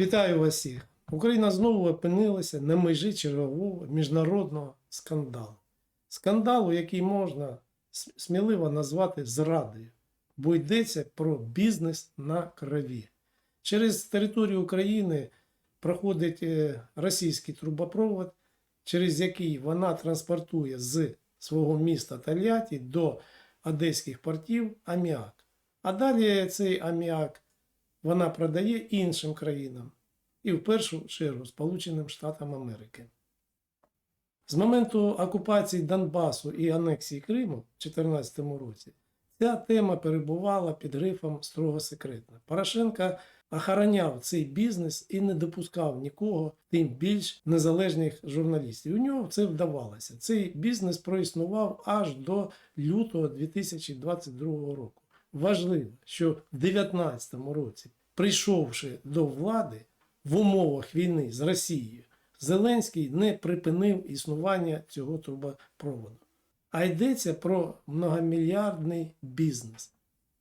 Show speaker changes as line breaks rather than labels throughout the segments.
Вітаю вас всіх! Україна знову опинилася на межі чергового міжнародного скандалу. Скандалу, який можна сміливо назвати зрадою, бо йдеться про бізнес на крові. Через територію України проходить е, російський трубопровод, через який вона транспортує з свого міста Тольятті до одеських портів аміак. А далі цей аміак вона продає іншим країнам і в першу чергу Сполученим Штатам Америки. З моменту окупації Донбасу і анексії Криму в 2014 році ця тема перебувала під грифом строго секретно. Порошенко охороняв цей бізнес і не допускав нікого, тим більш незалежних журналістів. У нього це вдавалося. Цей бізнес проіснував аж до лютого 2022 року. Важливо, що в 2019 році, прийшовши до влади в умовах війни з Росією, Зеленський не припинив існування цього трубопроводу. А йдеться про многомільярдний бізнес.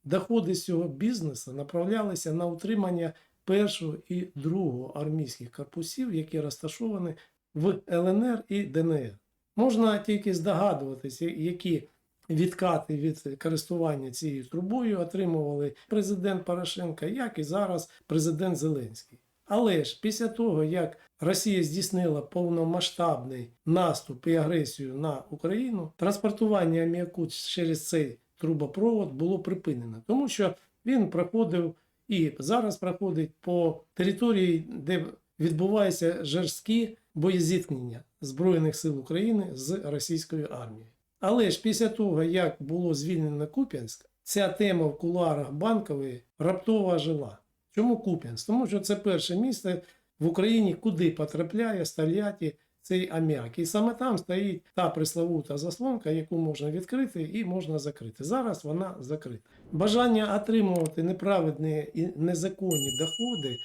Доходи з цього бізнесу направлялися на утримання першого і другого армійських корпусів, які розташовані в ЛНР і ДНР. Можна тільки здогадуватися, які відкати від користування цією трубою отримували президент Порошенко, як і зараз президент Зеленський. Але ж після того, як Росія здійснила повномасштабний наступ і агресію на Україну, транспортування аміаку через цей трубопровод було припинено, тому що він проходив і зараз проходить по території, де відбуваються жорсткі боєзіткнення Збройних сил України з російською армією. Але ж після того, як було звільнено Куп'янськ, ця тема в кулуарах банкової раптово жила. Чому Куп'янськ? Тому що це перше місце в Україні, куди потрапляє сталяті цей аміак. І саме там стоїть та пресловута заслонка, яку можна відкрити і можна закрити. Зараз вона закрита. Бажання отримувати неправедні і незаконні доходи,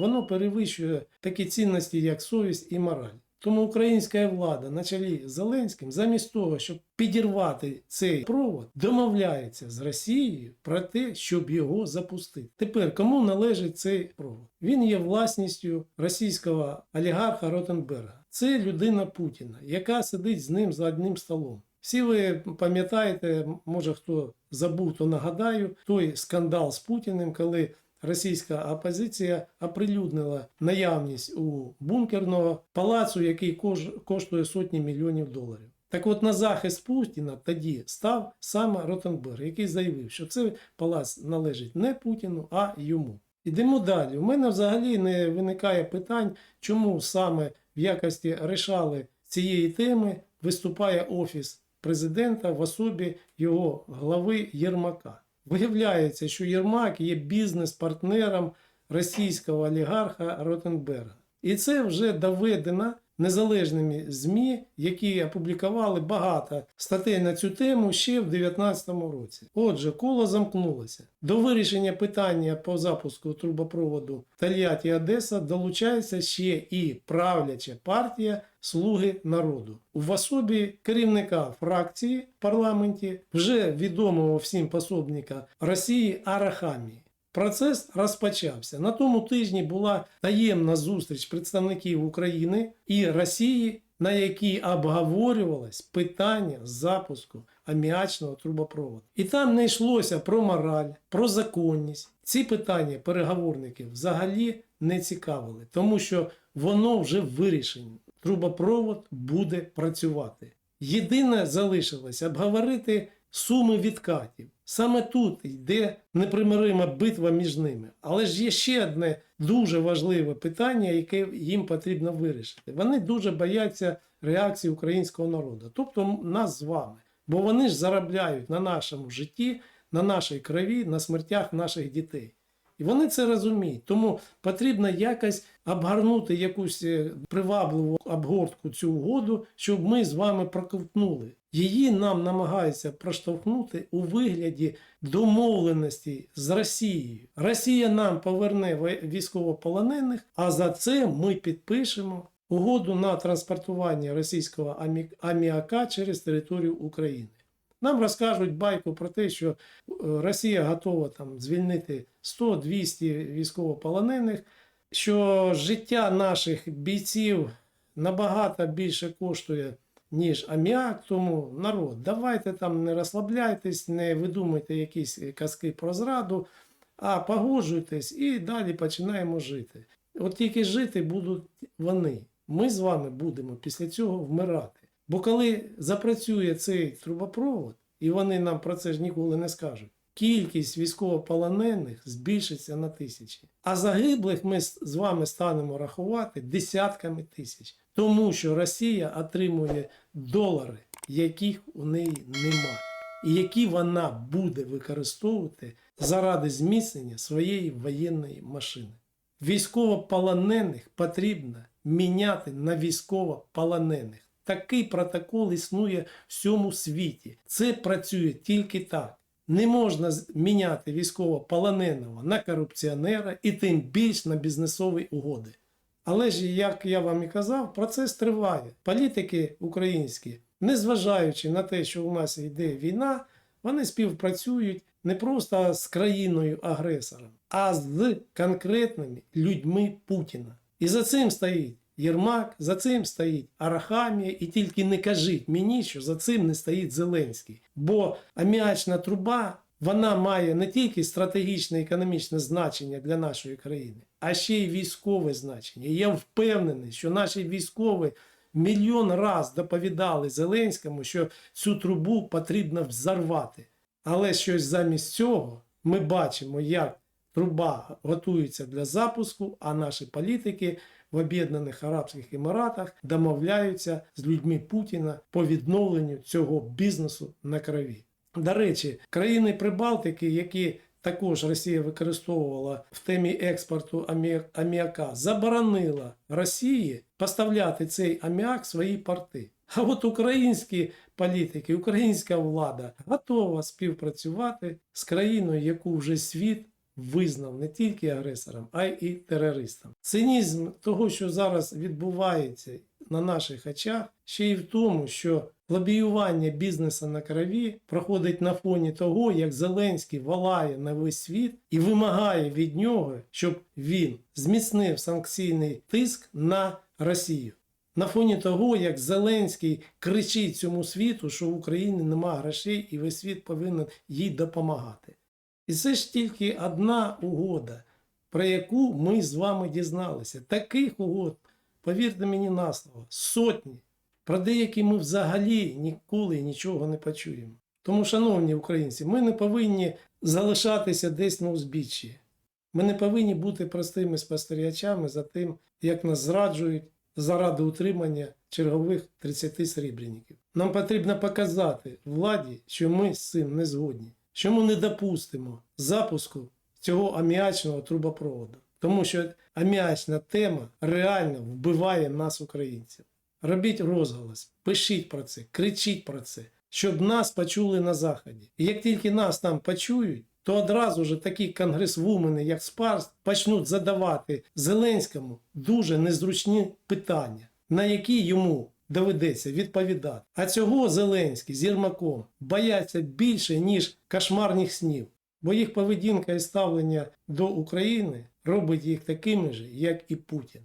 воно перевищує такі цінності, як совість і мораль. Тому українська влада на чолі з Зеленським, замість того, щоб підірвати цей провод, домовляється з Росією про те, щоб його запустити. Тепер кому належить цей провод? Він є власністю російського олігарха Ротенберга. Це людина Путіна, яка сидить з ним за одним столом. Всі ви пам'ятаєте, може хто забув, то нагадаю, той скандал з Путіним, коли російська опозиція оприлюднила наявність у бункерного палацу, який коштує сотні мільйонів доларів. Так от на захист Путіна тоді став саме Ротенберг, який заявив, що цей палац належить не Путіну, а йому. Ідемо далі. У мене взагалі не виникає питань, чому саме в якості решали цієї теми виступає офіс президента в особі його глави Єрмака. Виявляється, що Єрмак є бізнес-партнером російського олігарха Ротенберга. І це вже доведено незалежними ЗМІ, які опублікували багато статей на цю тему ще в 2019 році. Отже, коло замкнулося. До вирішення питання по запуску трубопроводу Тольятті Одеса долучається ще і правляча партія Слуги народу в особі керівника фракції в парламенті, вже відомого всім пособника Росії Арахамії. Процес розпочався. На тому тижні була таємна зустріч представників України і Росії, на якій обговорювалось питання запуску аміачного трубопроводу. І там не йшлося про мораль, про законність. Ці питання переговорників взагалі не цікавили, тому що воно вже вирішено. Трубопровод буде працювати. Єдине залишилось обговорити суми відкатів. Саме тут йде непримирима битва між ними. Але ж є ще одне дуже важливе питання, яке їм потрібно вирішити. Вони дуже бояться реакції українського народу, тобто нас з вами. Бо вони ж заробляють на нашому житті, на нашій крові, на смертях наших дітей. І вони це розуміють. Тому потрібно якось обгорнути якусь е, привабливу обгортку цю угоду, щоб ми з вами проковтнули. Її нам намагаються проштовхнути у вигляді домовленості з Росією. Росія нам поверне військовополонених, а за це ми підпишемо угоду на транспортування російського аміака через територію України. Нам розкажуть байку про те, що е, Росія готова там звільнити 100-200 військовополонених, що життя наших бійців набагато більше коштує, ніж аміак. Тому народ, давайте там не розслабляйтесь, не видумуйте якісь казки про зраду, а погоджуйтесь і далі починаємо жити. От тільки жити будуть вони. Ми з вами будемо після цього вмирати. Бо коли запрацює цей трубопровод, і вони нам про це ж ніколи не скажуть, кількість військовополонених збільшиться на тисячі. А загиблих ми з вами станемо рахувати десятками тисяч. Тому що Росія отримує долари, яких у неї нема, і які вона буде використовувати заради зміцнення своєї воєнної машини. Військовополонених потрібно міняти на військовополонених. Такий протокол існує в всьому світі. Це працює тільки так. Не можна міняти військовополоненого на корупціонера і тим більш на бізнесові угоди. Але ж, як я вам і казав, процес триває. Політики українські, незважаючи на те, що у нас йде війна, вони співпрацюють не просто з країною-агресором, а з конкретними людьми Путіна. І за цим стоїть Єрмак, за цим стоїть Арахамія, і тільки не кажіть мені, що за цим не стоїть Зеленський. Бо аміачна труба вона має не тільки стратегічне економічне значення для нашої країни, а ще й військове значення. І я впевнений, що наші військові мільйон раз доповідали Зеленському, що цю трубу потрібно взорвати. Але щось замість цього ми бачимо, як труба готується для запуску, а наші політики в Об'єднаних Арабських Еміратах домовляються з людьми Путіна по відновленню цього бізнесу на крові. До речі, країни Прибалтики, які також Росія використовувала в темі експорту амі- аміака, заборонила Росії поставляти цей аміак в свої порти. А от українські політики, українська влада готова співпрацювати з країною, яку вже світ визнав не тільки агресором, а й терористом. Цинізм того, що зараз відбувається на наших очах, ще й в тому, що лобіювання бізнесу на крові проходить на фоні того, як Зеленський волає на весь світ і вимагає від нього, щоб він зміцнив санкційний тиск на Росію. На фоні того, як Зеленський кричить цьому світу, що в Україні нема грошей і весь світ повинен їй допомагати. І це ж тільки одна угода, про яку ми з вами дізналися. Таких угод, повірте мені на слово, сотні. Про деякі ми взагалі ніколи нічого не почуємо. Тому, шановні українці, ми не повинні залишатися десь на узбіччі. Ми не повинні бути простими спостерігачами за тим, як нас зраджують заради утримання чергових 30 срібреників. Нам потрібно показати владі, що ми з цим не згодні, що ми не допустимо запуску цього аміачного трубопроводу. Тому що аміачна тема реально вбиває нас, українців. Робіть розголос, пишіть про це, кричіть про це, щоб нас почули на Заході. І як тільки нас там почують, то одразу ж такі конгресвумени, як Спарс, почнуть задавати Зеленському дуже незручні питання, на які йому доведеться відповідати. А цього Зеленський з Єрмаком бояться більше, ніж кошмарних снів. Бо їх поведінка і ставлення до України робить їх такими ж, як і Путін.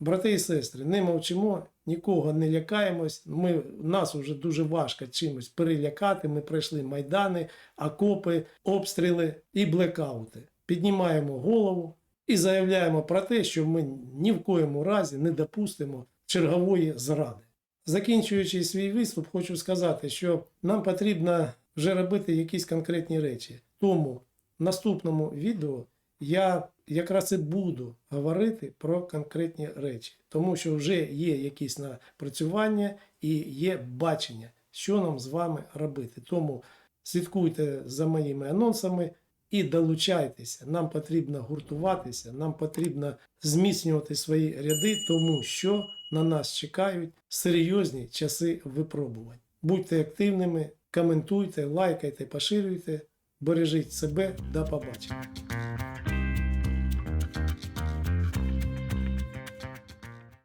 Брати і сестри, не мовчимо, нікого не лякаємось. Ми, нас вже дуже важко чимось перелякати. Ми пройшли майдани, окопи, обстріли і блекаути. Піднімаємо голову і заявляємо про те, що ми ні в коєму разі не допустимо чергової зради. Закінчуючи свій виступ, хочу сказати, що нам потрібно вже робити якісь конкретні речі. Тому в наступному відео я якраз і буду говорити про конкретні речі, тому що вже є якісь напрацювання і є бачення, що нам з вами робити. Тому слідкуйте за моїми анонсами і долучайтеся. Нам потрібно гуртуватися, нам потрібно зміцнювати свої ряди, тому що на нас чекають серйозні часи випробувань. Будьте активними, коментуйте, лайкайте, поширюйте, бережіть себе, до побачення.